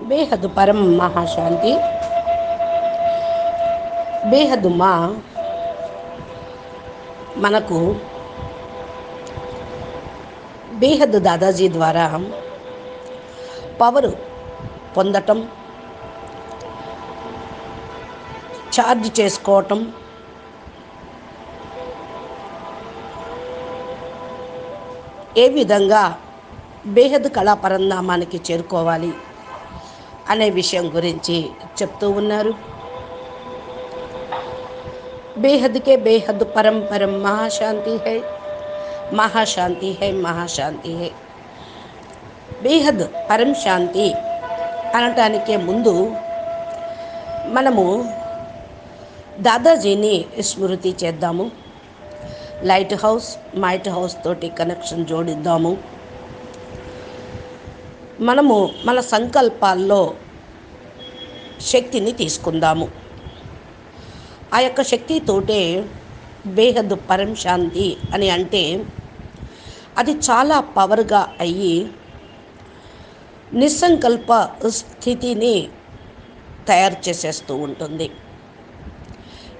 బేహదు పరం మహాశాంతి. బేహదు మా మనకు బేహద్ దాదాజీ ద్వారా పవర్ పొందటం ఛార్జ్ చేసుకోవటం ఏ విధంగా బేహద్ కళా పరంధామానికి చేరుకోవాలి? అనే విషయం గురించి చెప్తూ ఉన్నారు. బేహద్కే బేహద్ పరం పరం మహాశాంతి హై మహాశాంతి హై మహాశాంతి హై. బేహద్ పరం శాంతి అనటానికే ముందు మనము దాదాజీని స్మృతి చేద్దాము. లైట్ హౌస్ మైట్ హౌస్ తోటి కనెక్షన్ జోడిద్దాము. మనము మన సంకల్పాల్లో శక్తిని తీసుకుందాము. ఆ యొక్క శక్తితోటే బేహద్దు పరం శాంతి అని అంటే అది చాలా పవర్గా అయ్యి నిస్సంకల్ప స్థితిని తయారు చేసేస్తూ ఉంటుంది.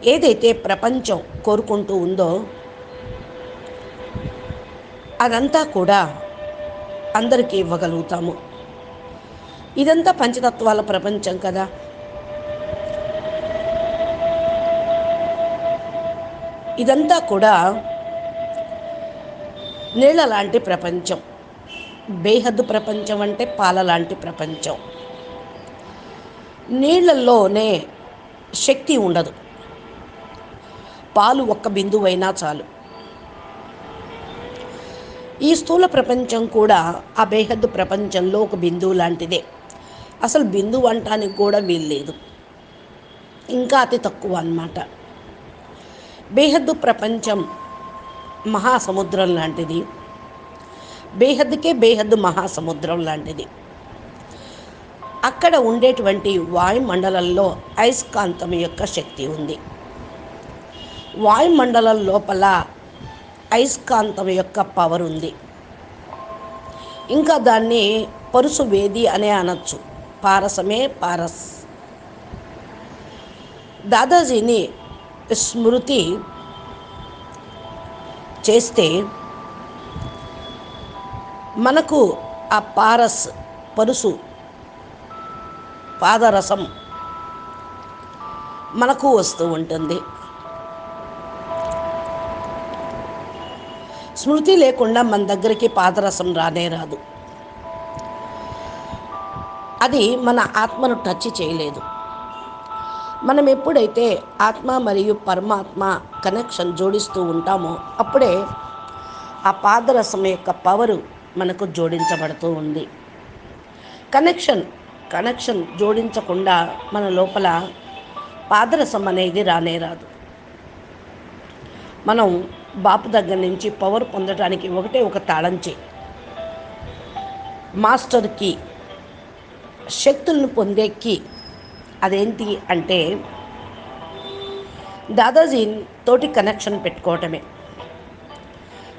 ఏదైతే ప్రపంచం కోరుకుంటూ ఉందో అదంతా కూడా అందరికీ ఇవ్వగలుగుతాము. ఇదంతా పంచతత్వాల ప్రపంచం కదా. ఇదంతా కూడా నీళ్ళ లాంటి ప్రపంచం. బేహద్దు ప్రపంచం అంటే పాల లాంటి ప్రపంచం. నీళ్ళల్లోనే శక్తి ఉండదు. పాలు ఒక్క బిందువైనా చాలు. ఈ స్థూల ప్రపంచం కూడా ఆ బేహద్దు ప్రపంచంలో ఒక బిందువు లాంటిదే. అసలు బిందువు అంటానికి కూడా వీల్లేదు. ఇంకా అతి తక్కువ అన్నమాట. బేహద్దు ప్రపంచం మహాసముద్రం లాంటిది. బేహద్దుకే బేహద్దు మహాసముద్రం లాంటిది. అక్కడ ఉండేటువంటి వాయుమండలంలో అయస్కాంతం యొక్క శక్తి ఉంది. వాయుమండలం లోపల అయస్కాంతం యొక్క పవర్ ఉంది. ఇంకా దాన్ని పరుసు వేది అనే అనొచ్చు. పారసమే పారస్. దాదాజీని స్మృతి చేస్తే మనకు ఆ పారస్ పరుసు పాదరసం మనకు వస్తూ ఉంటుంది. స్మృతి లేకుండా మన దగ్గరికి పాదరసం రానే రాదు. అది మన ఆత్మను టచ్ చేయలేదు. మనం ఎప్పుడైతే ఆత్మ మరియు పరమాత్మ కనెక్షన్ జోడిస్తూ ఉంటామో అప్పుడే ఆ పాదరసం యొక్క పవరు మనకు జోడించబడుతూ ఉంది. కనెక్షన్ కనెక్షన్ జోడించకుండా మన లోపల పాదరసం అనేది రానే రాదు. మనం బాపు దగ్గర నుంచి పవర్ పొందడానికి ఒకటే ఒక తాళం చేయి మాస్టర్కి శక్తులను పొందే కీ అదేంటి అంటే దాదాజీ తోటి కనెక్షన్ పెట్టుకోవటమే.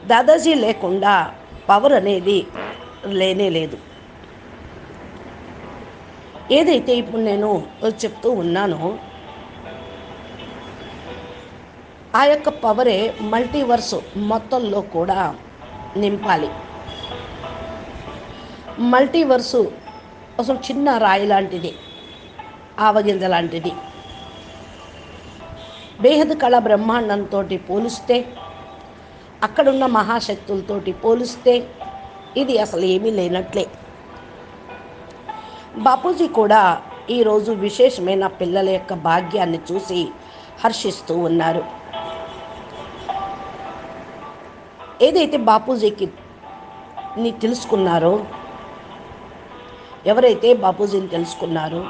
దాదాజీ లేకుండా పవర్ అనేది లేనే లేదు. ఏదైతే ఇప్పుడు నేను చెప్తూ ఉన్నానో ఆ యొక్క పవరే మల్టీవర్స్ మొత్తంలో కూడా నింపాలి. మల్టీవర్సు అసలు చిన్న రాయి లాంటిది ఆవగింజ లాంటిది. బేహద్ కళ బ్రహ్మాండంతో పోలిస్తే అక్కడున్న మహాశక్తులతోటి పోలిస్తే ఇది అసలు ఏమీ లేనట్లే. బాపూజీ కూడా ఈరోజు విశేషమైన పిల్లల యొక్క భాగ్యాన్ని చూసి హర్షిస్తూ ఉన్నారు. ఏదైతే బాపూజీకి ని తెలుసుకున్నారో ఎవరైతే బాపూజీని తెలుసుకున్నారో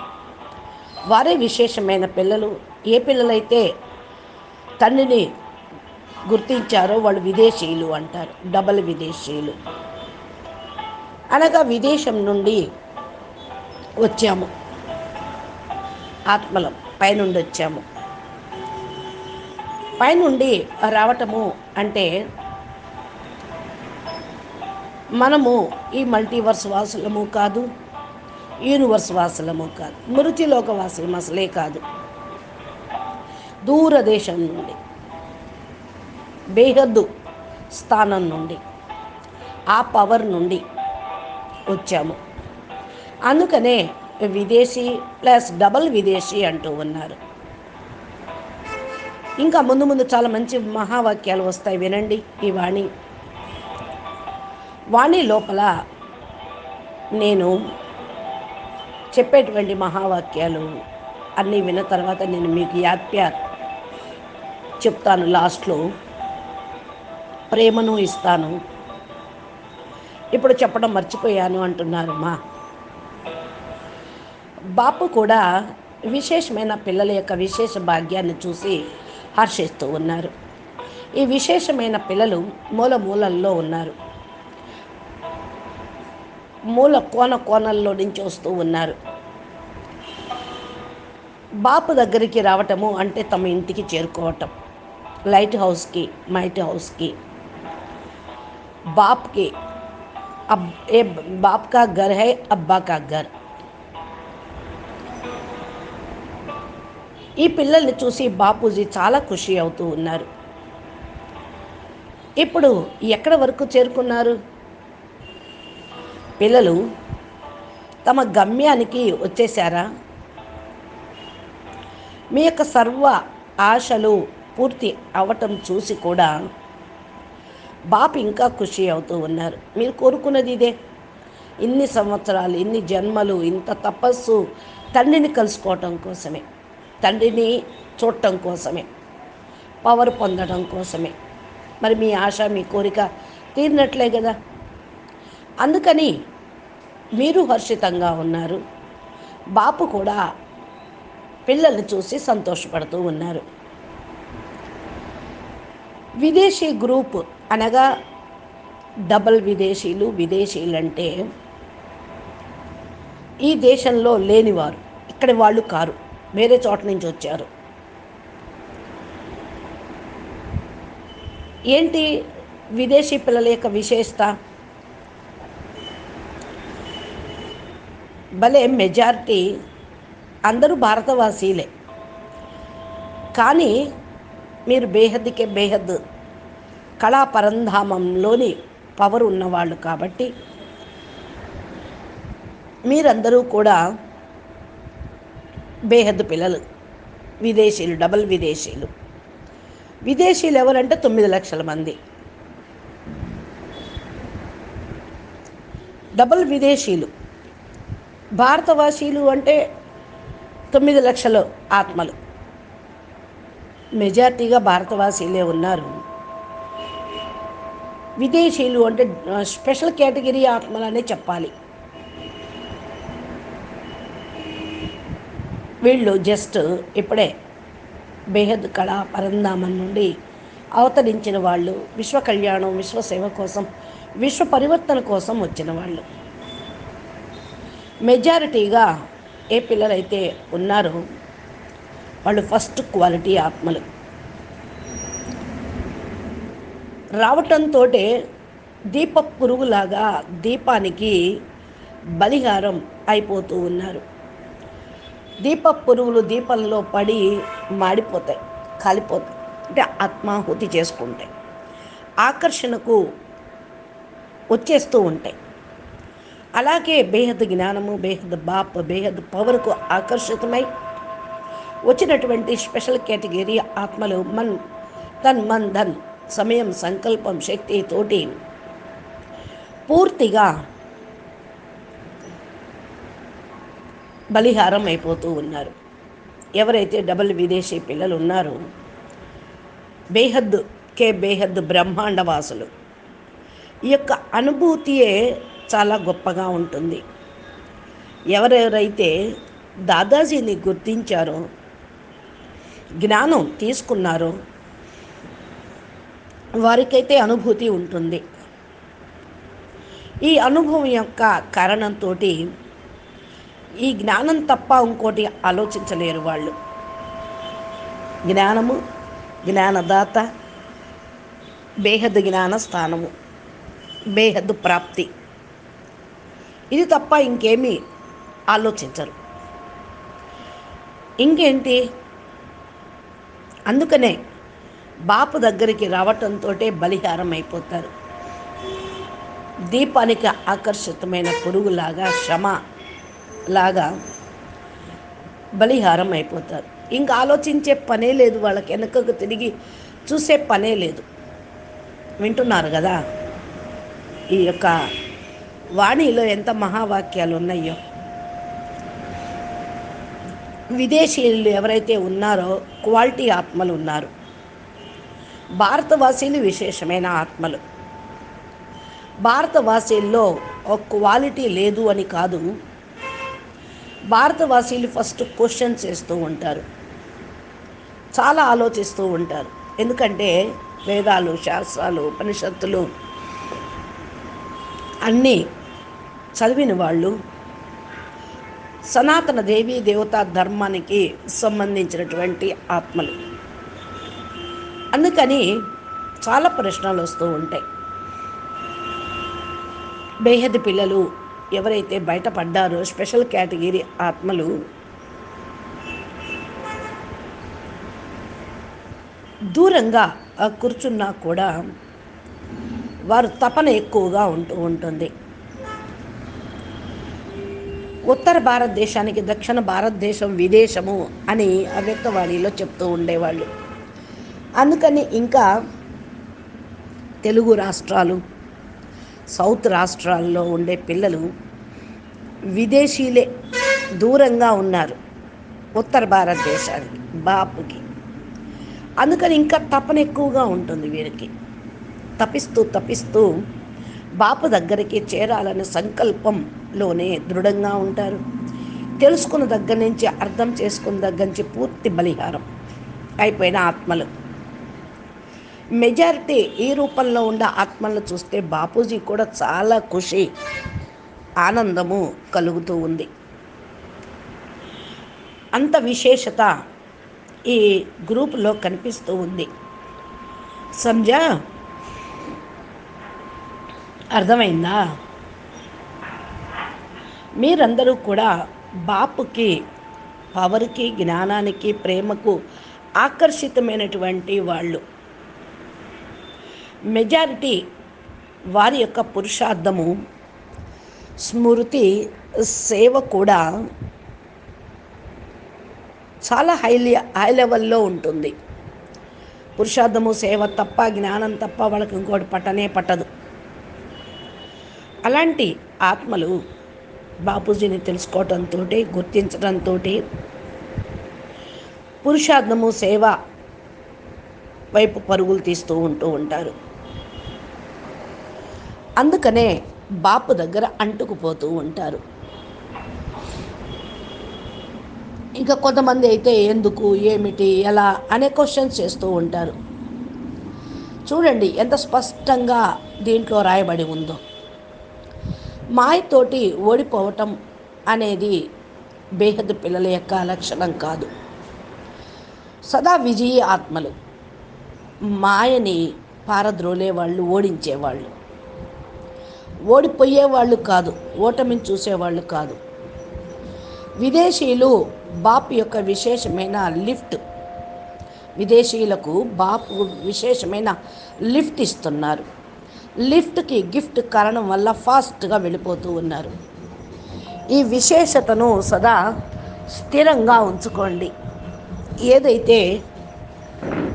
వారే విశేషమైన పిల్లలు. ఏ పిల్లలైతే తండ్రిని గుర్తించారో వాళ్ళు విదేశీయులు అంటారు. డబల్ విదేశీయులు. అనగా విదేశం నుండి వచ్చాము. ఆత్మలం పైనుండి వచ్చాము. పైనుండి రావటము అంటే మనము ఈ మల్టీవర్స్ వాసులము కాదు యూనివర్స్ వాసులము కాదు మృతిలోక వాసులం అసలే కాదు. దూరదేశం నుండి బేహద్దు స్థానం నుండి ఆ పవర్ నుండి వచ్చాము. అందుకనే విదేశీ ప్లస్ డబల్ విదేశీ అంటూ ఉన్నారు. ఇంకా ముందు ముందు చాలా మంచి మహావాక్యాలు వస్తాయి వినండి ఈ వాణి. వాణి లోపల నేను చెప్పేటువంటి మహావాక్యాలు అన్నీ విన్న తర్వాత నేను మీకు యాప్య చెప్తాను లాస్ట్లో. ప్రేమను ఇస్తాను. ఇప్పుడు చెప్పడం మర్చిపోయాను అంటున్నారు మా. బాపు కూడా విశేషమైన పిల్లల యొక్క విశేష భాగ్యాన్ని చూసి హర్షిస్తూ ఉన్నారు. ఈ విశేషమైన పిల్లలు మూల మూలల్లో ఉన్నారు. మూల కోన కోనల్లో నుంచి వస్తూ ఉన్నారు బాపు దగ్గరికి రావటము అంటే తమ ఇంటికి చేరుకోవటం లైట్ హౌస్కి మైట్ హౌస్కి బాప్కి अब ये बाप का घर है अब्बा का घर ఈ పిల్లల్ని చూసి బాపూజీ చాలా ఖుషి అవుతూ ఉన్నారు ఇప్పుడు ఎక్కడ వరకు చేరుకున్నారు పిల్లలు తమ గమ్యానికి వచ్చేసారా మీ యొక్క సర్వ ఆశలు పూర్తి అవటం చూసి కూడా బాపు ఇంకా ఖుషి అవుతూ ఉన్నారు. మీరు కోరుకున్నది ఇదే. ఇన్ని సంవత్సరాలు ఇన్ని జన్మలు ఇంత తపస్సు తండ్రిని కలుసుకోవటం కోసమే తండ్రిని చూడటం కోసమే పవర్ పొందడం కోసమే. మరి మీ ఆశ మీ కోరిక తీరినట్లే కదా? అందుకని మీరు హర్షితంగా ఉన్నారు. బాపు కూడా పిల్లల్ని చూసి సంతోషపడుతూ ఉన్నారు. విదేశీ గ్రూప్ అనగా డబల్ విదేశీలు విదేశీలు అంటే ఈ దేశంలో లేనివారు ఇక్కడ వాళ్ళు కారు వేరే చోట నుంచి వచ్చారు. ఏంటి విదేశీ పిల్లల యొక్క విశేషత? భలే మెజారిటీ అందరూ భారతవాసీలే. కానీ మీరు బేహద్కే బేహద్ కళా పరంధామంలోని పవర్ ఉన్నవాళ్ళు కాబట్టి మీరందరూ కూడా బేహద్ పిల్లలు విదేశీయులు డబల్ విదేశీయులు. విదేశీయులు ఎవరంటే తొమ్మిది లక్షల మంది. డబల్ విదేశీయులు. భారతవాసీలు అంటే తొమ్మిది లక్షల ఆత్మలు. మెజార్టీగా భారతవాసీలే ఉన్నారు. విదేశీయులు అంటే స్పెషల్ కేటగిరీ ఆత్మలనే చెప్పాలి. వీళ్ళు జస్ట్ ఇప్పుడే బేహద్ కళా పరంధామం నుండి అవతరించిన వాళ్ళు విశ్వ కళ్యాణం విశ్వ సేవ కోసం విశ్వ పరివర్తన కోసం వచ్చిన వాళ్ళు. మెజారిటీగా ఏ పిల్లలైతే ఉన్నారో వాళ్ళు ఫస్ట్ క్వాలిటీ ఆత్మలు. రావటంతో దీప పురుగులాగా దీపానికి బలిహారం అయిపోతూ ఉన్నారు. దీప పురుగులు దీపంలో పడి మాడిపోతాయి కాలిపోతాయి. అంటే ఆత్మాహుతి చేసుకుంటాయి. ఆకర్షణకు వచ్చేస్తూ ఉంటాయి. అలాగే బేహద్ జ్ఞానము బేహద్ బాప్ బేహద్ పవర్కు ఆకర్షితమై వచ్చినటువంటి స్పెషల్ కేటగిరీ ఆత్మలు మన్ తన్ మన్ ధన్ సమయం సంకల్పం శక్తి తోటి పూర్తిగా బలిహారం అయిపోతూ ఉన్నారు. ఎవరైతే డబల్ విదేశీ పిల్లలు ఉన్నారో బేహద్ కే బేహద్ బ్రహ్మాండవాసులు. ఈ యొక్క అనుభూతియే చాలా గొప్పగా ఉంటుంది. ఎవరెవరైతే దాదాజీని గుర్తించారో జ్ఞానం తీసుకున్నారో వారికైతే అనుభూతి ఉంటుంది. ఈ అనుభవం యొక్క కారణంతో ఈ జ్ఞానం తప్ప ఇంకోటి ఆలోచించలేరు వాళ్ళు. జ్ఞానము జ్ఞానదాత బేహద్ జ్ఞాన స్థానము బేహద్ ప్రాప్తి ఇది తప్ప ఇంకేమీ ఆలోచించరు. ఇంకేంటి? అందుకనే బాపు దగ్గరికి రావటంతో బలిహారం అయిపోతారు దీపానికి ఆకర్షితమైన పురుగులాగా శ్రమ లాగా బలిహారం అయిపోతారు ఇంకా ఆలోచించే పనే లేదు వాళ్ళకి వెనకకు తిరిగి చూసే పనే లేదు. వింటున్నారు కదా? ఈ యొక్క వాణిలో ఎంత మహావాక్యాలు ఉన్నాయో. విదేశీయులు ఎవరైతే ఉన్నారో క్వాలిటీ ఆత్మలు ఉన్నారు. భారతవాసీలు విశేషమైన ఆత్మలు. భారతవాసీల్లో ఒక క్వాలిటీ లేదు అని కాదు. భారతవాసీలు ఫస్ట్ క్వశ్చన్స్ చేస్తూ ఉంటారు. చాలా ఆలోచిస్తూ ఉంటారు. ఎందుకంటే వేదాలు శాస్త్రాలు ఉపనిషత్తులు అన్నీ చదివిన వాళ్ళు సనాతన దేవీ దేవతా ధర్మానికి సంబంధించినటువంటి ఆత్మలు. అందుకని చాలా ప్రశ్నలు వస్తూ ఉంటాయి. బేహద్ పిల్లలు ఎవరైతే బయటపడ్డారో స్పెషల్ కేటగిరీ ఆత్మలు దూరంగా ఆ కూర్చున్నా కూడా వారు తపన ఎక్కువగా ఉంటూ ఉంటుంది. ఉత్తర భారతదేశానికి దక్షిణ భారతదేశం విదేశము అని అవ్యక్తవాణిలో చెప్తూ ఉండేవాళ్ళు. అందుకని ఇంకా తెలుగు రాష్ట్రాలు సౌత్ రాష్ట్రాల్లో ఉండే పిల్లలు విదేశీలే దూరంగా ఉన్నారు ఉత్తర భారతదేశానికి బాపుకి. అందుకని ఇంకా తపన ఎక్కువగా ఉంటుంది వీరికి. తపిస్తూ తపిస్తూ బాపు దగ్గరికి చేరాలనే సంకల్పంలోనే దృఢంగా ఉంటారు. తెలుసుకున్న దగ్గర నుంచి అర్థం చేసుకున్న దగ్గర నుంచి పూర్తి బలిహారం అయిపోయిన ఆత్మలు. మెజారిటీ ఈ రూపంలో ఉన్న ఆత్మలను చూస్తే బాపూజీ కూడా చాలా ఖుషి ఆనందము కలుగుతూ ఉంది. అంత విశేషత ఈ గ్రూపులో కనిపిస్తూ ఉంది. సంజా అర్థమైందా? మీరందరూ కూడా బాపుకి పవర్కి జ్ఞానానికి ప్రేమకు ఆకర్షితమైనటువంటి వాళ్ళు. మెజారిటీ వారి యొక్క పురుషార్థము స్మృతి సేవ కూడా చాలా హై హై లెవెల్లో ఉంటుంది. పురుషార్థము సేవ తప్ప జ్ఞానం తప్ప వాళ్ళకి ఇంకోటి పట్టనే పట్టదు. అలాంటి ఆత్మలు బాపూజీని తెలుసుకోవటంతో గుర్తించడంతో పురుషార్థము సేవ వైపు పరుగులు తీస్తూ ఉంటూ ఉంటారు. అందుకనే బాపు దగ్గర అంటుకుపోతూ ఉంటారు. ఇంకా కొంతమంది అయితే ఎందుకు ఏమిటి ఎలా అనే క్వశ్చన్స్ చేస్తూ ఉంటారు. చూడండి ఎంత స్పష్టంగా దీంట్లో రాయబడి ఉందో. మాయతోటి ఓడిపోవటం అనేది బేహద్ పిల్లల యొక్క లక్షణం కాదు. సదా విజయ ఆత్మలు. మాయని పారద్రోలే వాళ్ళు ఓడించేవాళ్ళు ఓడిపోయేవాళ్ళు కాదు ఓటమిని చూసేవాళ్ళు కాదు. విదేశీయులు బాపు యొక్క విశేషమైన లిఫ్ట్. విదేశీయులకు బాపు విశేషమైన లిఫ్ట్ ఇస్తున్నారు. లిఫ్ట్కి గిఫ్ట్ కారణం వల్ల ఫాస్ట్గా వెళ్ళిపోతూ ఉన్నారు. ఈ విశేషతను సదా స్థిరంగా ఉంచుకోండి. ఏదైతే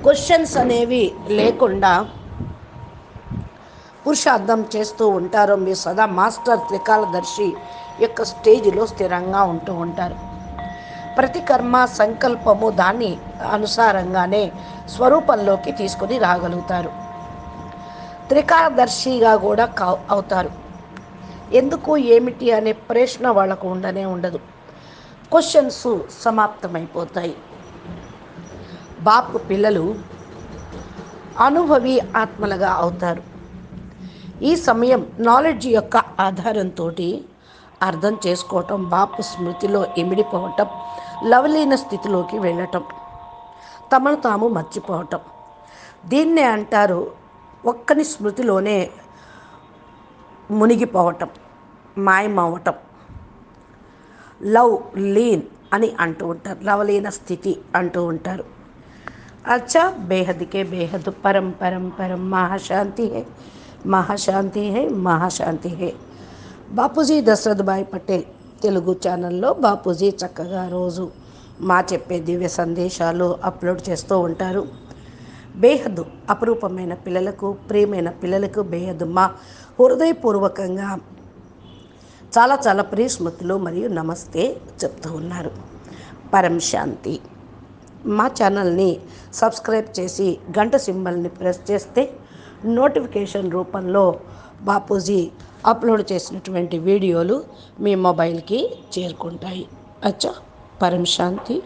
క్వశ్చన్స్ అనేవి లేకుండా పురుషార్థం చేస్తూ ఉంటారో మీరు సదా మాస్టర్ త్రికాలదర్శి యొక్క స్టేజ్లో స్థిరంగా ఉంటూ ఉంటారు. ప్రతి కర్మ సంకల్పము దాన్ని అనుసారంగానే స్వరూపంలోకి తీసుకొని రాగలుగుతారు. త్రికాలదర్శిగా కూడా కా అవుతారు. ఎందుకు ఏమిటి అనే ప్రశ్న వాళ్ళకు ఉండనే ఉండదు. క్వశ్చన్స్ సమాప్తమైపోతాయి. బాపు పిల్లలు అనుభవి ఆత్మలుగా అవుతారు. ఈ సమయం నాలెడ్జ్ యొక్క ఆధారంతో అర్థం చేసుకోవటం బాపు స్మృతిలో ఇమిడిపోవటం లవలీన స్థితిలోకి వెళ్ళటం తమను తాము మర్చిపోవటం. దీన్నే అంటారు ఒక్కని స్మృతిలోనే మునిగిపోవటం మాయమవటం లవ్ లీన్ అని అంటూ ఉంటారు. లవలీన స్థితి అంటూ ఉంటారు. అచ్చా బేహద్కే బేహద్ పరం పరం పరం మహాశాంతి హే మహాశాంతి హే మహాశాంతి హే. బాపూజీ దశరథ్ భాయ్ పటేల్ తెలుగు ఛానల్లో బాపూజీ చక్కగా రోజు మా చెప్పే దివ్య సందేశాలు అప్లోడ్ చేస్తూ ఉంటారు. బేహద్దు అపురూపమైన పిల్లలకు ప్రియమైన పిల్లలకు బేహద్దు మా హృదయపూర్వకంగా చాలా చాలా ప్రియ స్మృతులు మరియు నమస్తే చెప్తూ ఉన్నారు. పరం శాంతి. మా ఛానల్ని సబ్స్క్రైబ్ చేసి గంట సింబల్ని ప్రెస్ చేస్తే నోటిఫికేషన్ రూపంలో బాపూజీ అప్లోడ్ చేసినటువంటి వీడియోలు మీ మొబైల్కి చేరుకుంటాయి. అచ్చా పరం శాంతి.